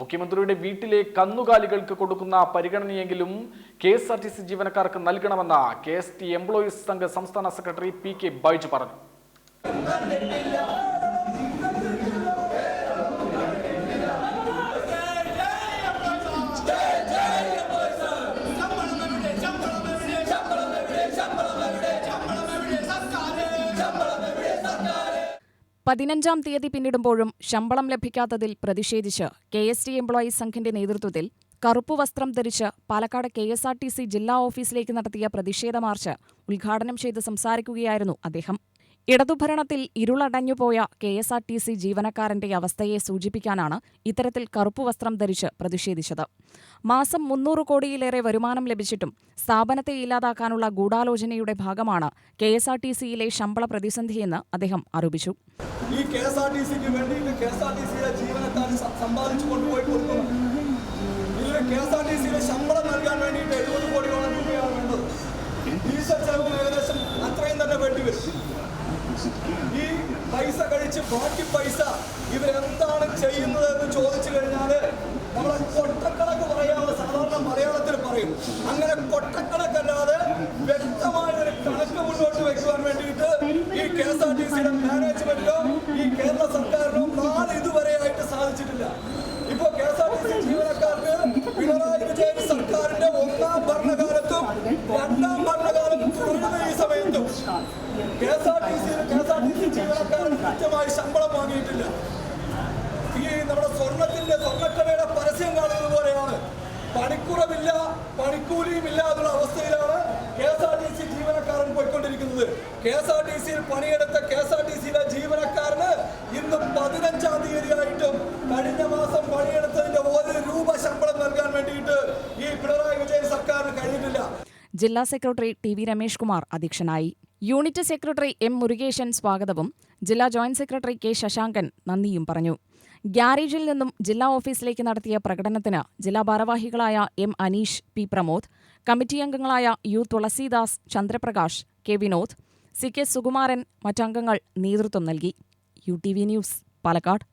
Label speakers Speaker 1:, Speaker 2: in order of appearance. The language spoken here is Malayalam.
Speaker 1: മുഖ്യമന്ത്രിയുടെ വീട്ടിലെ കന്നുകാലികൾക്ക് കൊടുക്കുന്ന പരിഗണനയെങ്കിലും K S R T C ജീവനക്കാർക്ക് നൽകണമെന്ന് കെ എസ് ടി എംപ്ലോയീസ് സംഘ സംസ്ഥാന സെക്രട്ടറി പി കെ ബൈജു പറഞ്ഞു.
Speaker 2: പതിനഞ്ചാം തീയതി പിന്നിടുമ്പോഴും ശമ്പളം ലഭിക്കാത്തതിൽ പ്രതിഷേധിച്ച് കെ എസ് ടി എംപ്ലോയീസ് സംഘിന്റെ നേതൃത്വത്തിൽ കറുപ്പ് വസ്ത്രം ധരിച്ച് Palakkad K S R T C ജില്ലാ ഓഫീസിലേക്ക് നടത്തിയ പ്രതിഷേധ മാർച്ച് ഉദ്ഘാടനം ചെയ്ത് സംസാരിക്കുകയായിരുന്നു അദ്ദേഹം. ഇടതുഭരണത്തിൽ ഇരുളടഞ്ഞുപോയ K S R T C ജീവനക്കാരന്റെ അവസ്ഥയെ സൂചിപ്പിക്കാനാണ് ഇത്തരത്തിൽ കറുപ്പു വസ്ത്രം ധരിച്ച് പ്രതിഷേധിച്ചത്. മാസം മുന്നൂറ് കോടിയിലേറെ വരുമാനം ലഭിച്ചിട്ടും സ്ഥാപനത്തെ ഇല്ലാതാക്കാനുള്ള ഗൂഢാലോചനയുടെ ഭാഗമാണ് കെ എസ് ആർ ടി സിയിലെ ശമ്പള പ്രതിസന്ധിയെന്ന് അദ്ദേഹം ആരോപിച്ചു.
Speaker 3: ഈ ശമ്പളം പൈസ കഴിച്ച് ബാക്കി പൈസ ഇവരെന്താണ് ചെയ്യുന്നത് എന്ന് ചോദിച്ചു കഴിഞ്ഞാൽ നമ്മളെ കൊട്ടക്കണക്ക് പറയാതെ സാധാരണ മലയാളത്തിൽ പറയും. അങ്ങനെ കൊട്ടക്കണക്കല്ലാതെ വ്യക്തമായ ഒരു കണക്ക് മുന്നോട്ട് വെക്കുവാൻ വേണ്ടിയിട്ട് ഈ കെ എസ് ആർ ടി സിയുടെ മാനേജ്മെന്റിനോ K S R T K C ജീവനക്കാരൻ കൃത്യമായി ശമ്പളം വാങ്ങിയിട്ടില്ല ഈ നമ്മുടെ സ്വർണത്തിന്റെ സ്വർണക്കടയുടെ പരസ്യം കാണുന്നത് പോലെയാണ് പണിക്കുറവില്ല പണിക്കൂലിയും ഇല്ലാതുള്ള അവസ്ഥയിലാണ് K S R T C ജീവനക്കാരൻ പോയിക്കൊണ്ടിരിക്കുന്നത് കെ എസ് ആർ ടി സിയിൽ പണിയെടുത്ത കെ എസ് ആർ ടി സിയിലെ ജീവനക്കാരന് ഇന്ന് പതിനഞ്ചാം തീയതിയായിട്ടും കഴിഞ്ഞ മാസം പണിയെടുത്തതിന്റെ ഒരു രൂപ ശമ്പളം നൽകാൻ വേണ്ടിയിട്ട് ഈ പിണറായി വിജയൻ സർക്കാരിന് കഴിഞ്ഞിട്ടില്ല
Speaker 2: ജില്ലാ secretary T V Ramesh Kumar അധ്യക്ഷനായി. യൂണിറ്റ് സെക്രട്ടറി എം മുരുകേശൻ സ്വാഗതവും ജില്ലാ ജോയിന്റ് സെക്രട്ടറി കെ ശശാങ്കൻ നന്ദിയും പറഞ്ഞു. ഗ്യാരേജിൽ നിന്നും ജില്ലാ ഓഫീസിലേക്ക് നടത്തിയ പ്രകടനത്തിന് ജില്ലാ ഭാരവാഹികളായ M Aneesh P Pramod committee അംഗങ്ങളായ U Thulasidas Chandraprakash K Vinod C K Sukumaran മറ്റംഗങ്ങൾ നേതൃത്വം നൽകി. U T V news Palakkad.